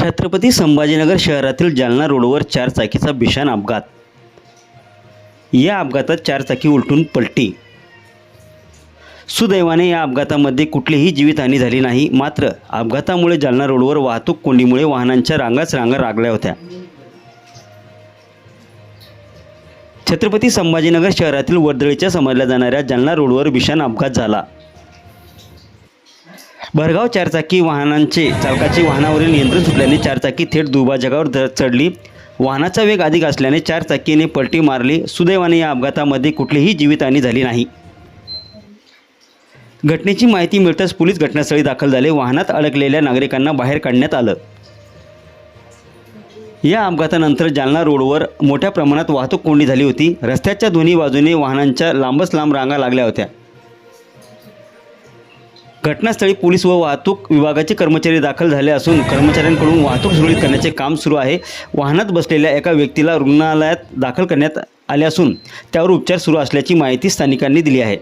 छत्रपती संभाजीनगर शहरातील जालना रोडवर चारचाकीचा भीषण अपघात. या अपघातात चारचाकी उलटून पलटी. सुदैवाने या अपघातामध्ये कुठलीही जीवितहानी झाली नाही मात्र अपघातामुळे जालना रोडवर वाहतूक कोंडीमुळे वाहनांच्या रांगाच रांगा लागल्या होत्या. छत्रपती संभाजीनगर शहरातील वर्दळीच्या समजल्या जाणाऱ्या जालना रोडवर भीषण अपघात झाला. भरगाव चारचाकी वाहनांचे चालकाचे वाहनावरील नियंत्रण सुटल्याने चारचाकी थेट दुभाजगावर चढली. वाहनाचा वेग अधिक असल्याने चारचाकीने पलटी मारली. सुदैवाने या अपघातामध्ये कुठलीही जीवितहानी झाली नाही. घटनेची माहिती मिळताच पोलीस घटनास्थळी दाखल झाले. वाहनात अडकलेल्या नागरिकांना बाहेर काढण्यात आलं. या अपघातानंतर जालना रोडवर मोठ्या प्रमाणात वाहतूक कोंडी झाली होती. रस्त्याच्या दोन्ही बाजूने वाहनांच्या लांबच लांब रांगा लागल्या होत्या. घटनास्थळी पोलीस व वाहतूक विभागाचे कर्मचारी दाखल झाले असून कर्मचाऱ्यांकडून वाहतूक सुरळीत करण्याचे काम सुरू आहे. वाहनात बसलेल्या एका व्यक्तीला रुग्णालयात दाखल करण्यात आले असून त्यावर उपचार सुरू असल्याची माहिती स्थानिकांनी दिली आहे.